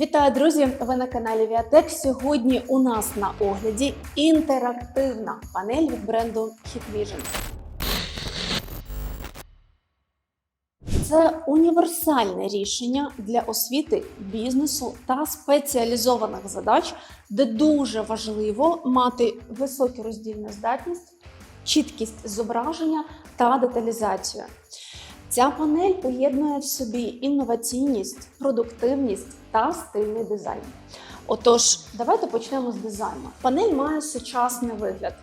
Вітаю, друзі! Ви на каналі Віатек. Сьогодні у нас на огляді інтерактивна панель від бренду Hikvision. Це універсальне рішення для освіти, бізнесу та спеціалізованих задач, де дуже важливо мати високу роздільну здатність, чіткість зображення та деталізацію. Ця панель поєднує в собі інноваційність, продуктивність та стильний дизайн. Отож, давайте почнемо з дизайну. Панель має сучасний вигляд.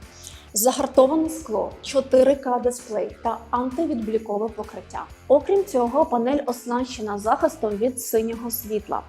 Загартоване скло, 4К дисплей та антивідблікове покриття. Окрім цього, панель оснащена захистом від синього світла.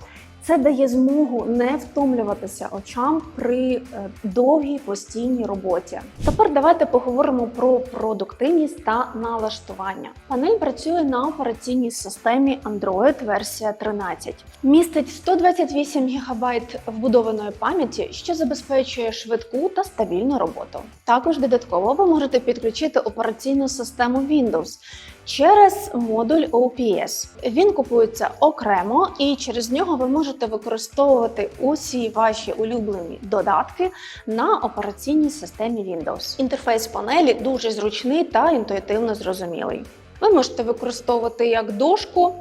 Це дає змогу не втомлюватися очам при е, довгій постійній роботі. Тепер давайте поговоримо про продуктивність та налаштування. Панель працює на операційній системі Android версія 13. Містить 128 ГБ вбудованої пам'яті, що забезпечує швидку та стабільну роботу. Також додатково ви можете підключити операційну систему Windows через модуль OPS. Він купується окремо, і через нього ви можете використовувати усі ваші улюблені додатки на операційній системі Windows. Інтерфейс панелі дуже зручний та інтуїтивно зрозумілий. Ви можете використовувати як дошку.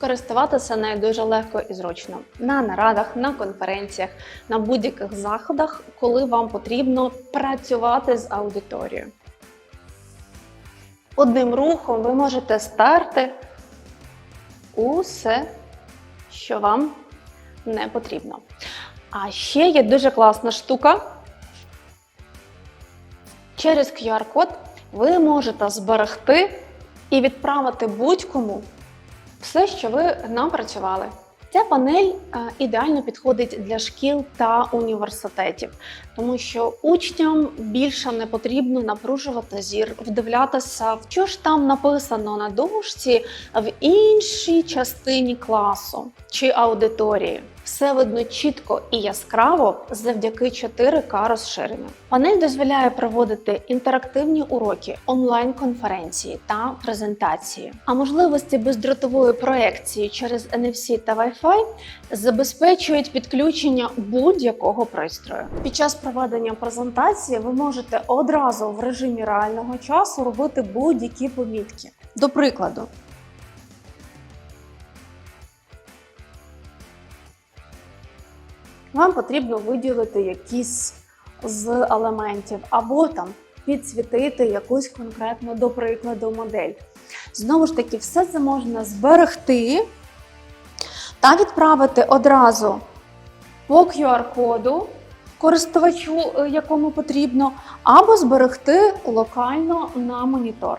Користуватися нею дуже легко і зручно на нарадах, на конференціях, на будь-яких заходах, коли вам потрібно працювати з аудиторією. Одним рухом ви можете старти усе, що вам не потрібно. А ще є дуже класна штука. Через QR-код ви можете зберегти і відправити будь-кому все, що ви напрацювали. Ця панель е, ідеально підходить для шкіл та університетів, тому що учням більше не потрібно напружувати зір, вдивлятися, в що ж там написано на дошці в іншій частині класу чи аудиторії. Все видно чітко і яскраво завдяки 4К розширенню. Панель дозволяє проводити інтерактивні уроки, онлайн-конференції та презентації. А можливості бездротової проекції через NFC та Wi-Fi забезпечують підключення будь-якого пристрою. Під час проведення презентації ви можете одразу в режимі реального часу робити будь-які помітки. До прикладу, вам потрібно виділити якісь з елементів, або там підсвітити якусь конкретну, до прикладу, модель. Знову ж таки, все це можна зберегти та відправити одразу по QR-коду користувачу, е, якому потрібно, або зберегти локально на монітор.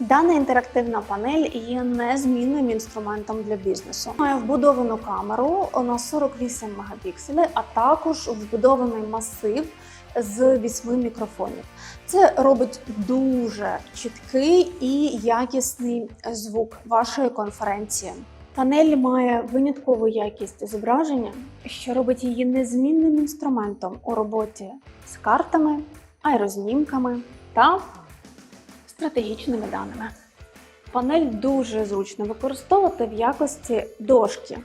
Дана інтерактивна панель є незмінним інструментом для бізнесу. Має вбудовану камеру на 48 мегапікселів, а також вбудований масив з 8 мікрофонів. Це робить дуже чіткий і якісний звук вашої конференції. Панель має виняткову якість зображення, що робить її незмінним інструментом у роботі з картами, аерознімками та стратегічними даними. Панель дуже зручно використовувати в якості дошки.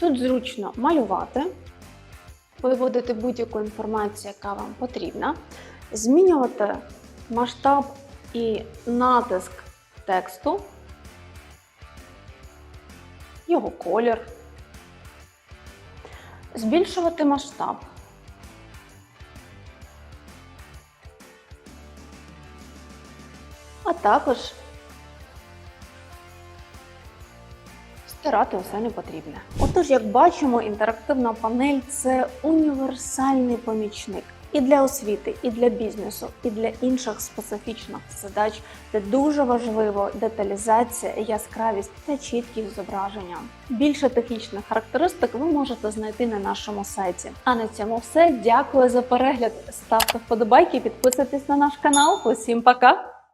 Тут зручно малювати, виводити будь-яку інформацію, яка вам потрібна, змінювати масштаб і натиск тексту, його колір, збільшувати масштаб. А також стирати усе непотрібне. Отож, як бачимо, інтерактивна панель це універсальний помічник і для освіти, і для бізнесу, і для інших специфічних задач, де дуже важливо деталізація, яскравість та чіткість зображення. Більше технічних характеристик ви можете знайти на нашому сайті. А на цьому все. Дякую за перегляд. Ставте вподобайки, підписуйтесь на наш канал. Усім пока!